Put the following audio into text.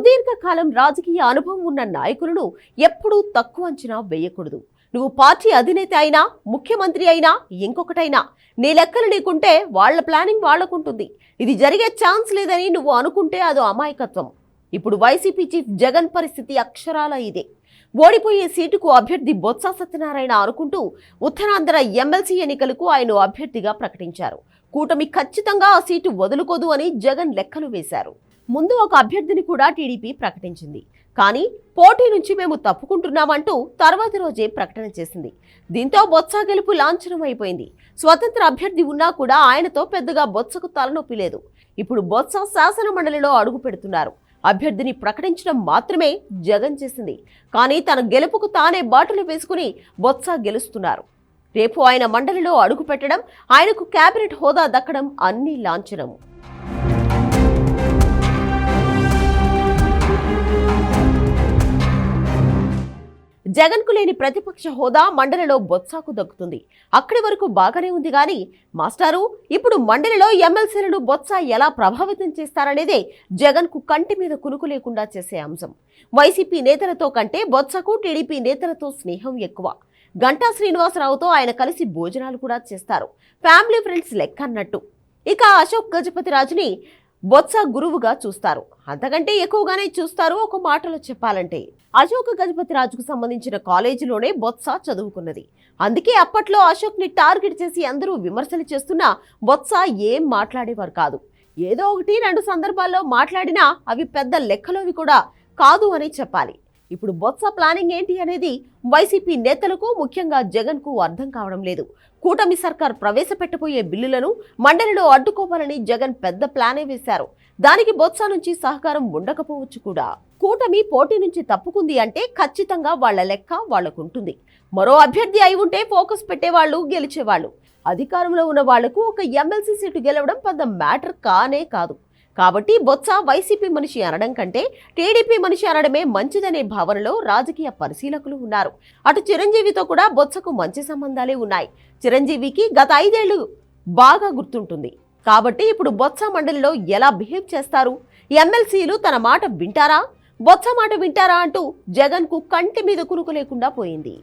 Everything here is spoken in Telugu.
సుదీర్ఘకాలం రాజకీయ అనుభవం ఉన్న నాయకులను ఎప్పుడూ తక్కువ అంచనా వేయకూడదు. నువ్వు పార్టీ అధినేత అయినా ముఖ్యమంత్రి అయినా ఇంకొకటైనా నీ లెక్కలు నీకుంటే వాళ్ళ ప్లానింగ్ వాళ్ళకుంటుంది. ఇది జరిగే ఛాన్స్ లేదని నువ్వు అనుకుంటే అదో అమాయకత్వం. ఇప్పుడు వైసీపీ చీఫ్ జగన్ పరిస్థితి అక్షరాల ఇదే. ఓడిపోయే సీటుకు అభ్యర్థి బొత్స సత్యనారాయణ అనుకుంటూ ఉత్తరాంధ్ర ఎమ్మెల్సీ ఎన్నికలకు ఆయన అభ్యర్థిగా ప్రకటించారు. కూటమి ఖచ్చితంగా ఆ సీటు వదులుకోదు అని జగన్ లెక్కలు వేశారు. ముందు ఒక అభ్యర్థిని కూడా టీడీపీ ప్రకటించింది. కానీ పోటీ నుంచి మేము తప్పుకుంటున్నామంటూ తర్వాతి రోజే ప్రకటన చేసింది. దీంతో బొత్స గెలుపు లాంఛనం అయిపోయింది స్వతంత్ర అభ్యర్థి ఉన్నా కూడా ఆయనతో పెద్దగా బొత్సకు తలనొప్పి లేదు. ఇప్పుడు బొత్స శాసన మండలిలో అడుగు పెడుతున్నారు. అభ్యర్థిని ప్రకటించడం మాత్రమే జగన్ చేసింది. కానీ తన గెలుపుకు తానే బాటలు వేసుకుని బొత్స గెలుస్తున్నారు. రేపు ఆయన మండలిలో అడుగు పెట్టడం ఆయనకు కేబినెట్ హోదా దక్కడం అన్ని జగన్ జగన్కు లేని ప్రతిపక్ష హోదా మండలిలో బొత్సాకు దక్కుతుంది. అక్కడి వరకు బాగానే ఉంది కానీ మాస్టారు ఇప్పుడు మండలిలో ఎమ్మెల్సీలను బొత్స ఎలా ప్రభావితం చేస్తారనేదే జగన్కు కంటి మీద కునుకు లేకుండా చేసే అంశం. వైసీపీ నేతలతో కంటే బొత్సకు టీడీపీ నేతలతో స్నేహం ఎక్కువ. గంటా శ్రీనివాసరావుతో ఆయన కలిసి భోజనాలు కూడా చేస్తారు. ఫ్యామిలీ ఫ్రెండ్స్ లెక్క అన్నట్టు ఇక అశోక్ గజపతి రాజుని బొత్స గురువుగా చూస్తారు. అంతకంటే ఎక్కువగానే చూస్తారు ఒక మాటలో చెప్పాలంటే. అశోక్ గజపతి రాజుకు సంబంధించిన కాలేజీలోనే బొత్స చదువుకున్నది. అందుకే అప్పట్లో అశోక్ని టార్గెట్ చేసి అందరూ విమర్శలు చేస్తున్నా బొత్స ఏం మాట్లాడేవారు కాదు. ఏదో ఒకటి రెండు సందర్భాల్లో మాట్లాడినా అవి పెద్ద లెక్కలోవి కూడా కాదు అని చెప్పాలి. ఇప్పుడు బొత్స ప్లానింగ్ ఏంటి అనేది వైసీపీ నేతలకు ముఖ్యంగా జగన్కు అర్థం కావడం లేదు. కూటమి సర్కార్ ప్రవేశపెట్టబోయే బిల్లులను మండలిలో అడ్డుకోవాలని జగన్ పెద్ద ప్లానే వేశారు. దానికి బొత్స నుంచి సహకారం ఉండకపోవచ్చు కూడా. కూటమి పోటీ నుంచి తప్పుకుంది అంటే ఖచ్చితంగా వాళ్ళ లెక్క వాళ్ళకుంటుంది మరో అభ్యర్థి అయి ఉంటే ఫోకస్ పెట్టేవాళ్ళు గెలిచేవాళ్ళు. అధికారంలో ఉన్న వాళ్ళకు ఒక ఎమ్మెల్సీ సీటు గెలవడం పెద్ద మ్యాటర్ కానే కాదు. కాబట్టి బొత్స వైసీపీ మనిషి అనడం కంటే టీడీపీ మనిషి అనడమే మంచిదనే భావనలో రాజకీయ పరిశీలకులు ఉన్నారు. అటు చిరంజీవితో కూడా బొత్సకు మంచి సంబంధాలే ఉన్నాయి. చిరంజీవికి గత ఐదేళ్ళు బాగా గుర్తుంటుంది. కాబట్టి ఇప్పుడు బొత్స మండలిలో ఎలా బిహేవ్ చేస్తారు? ఎమ్మెల్సీలు తన మాట వింటారా? బొత్స మాట వింటారా అంటూ జగన్కు కంటి మీద కునుకు లేకుండా పోయింది.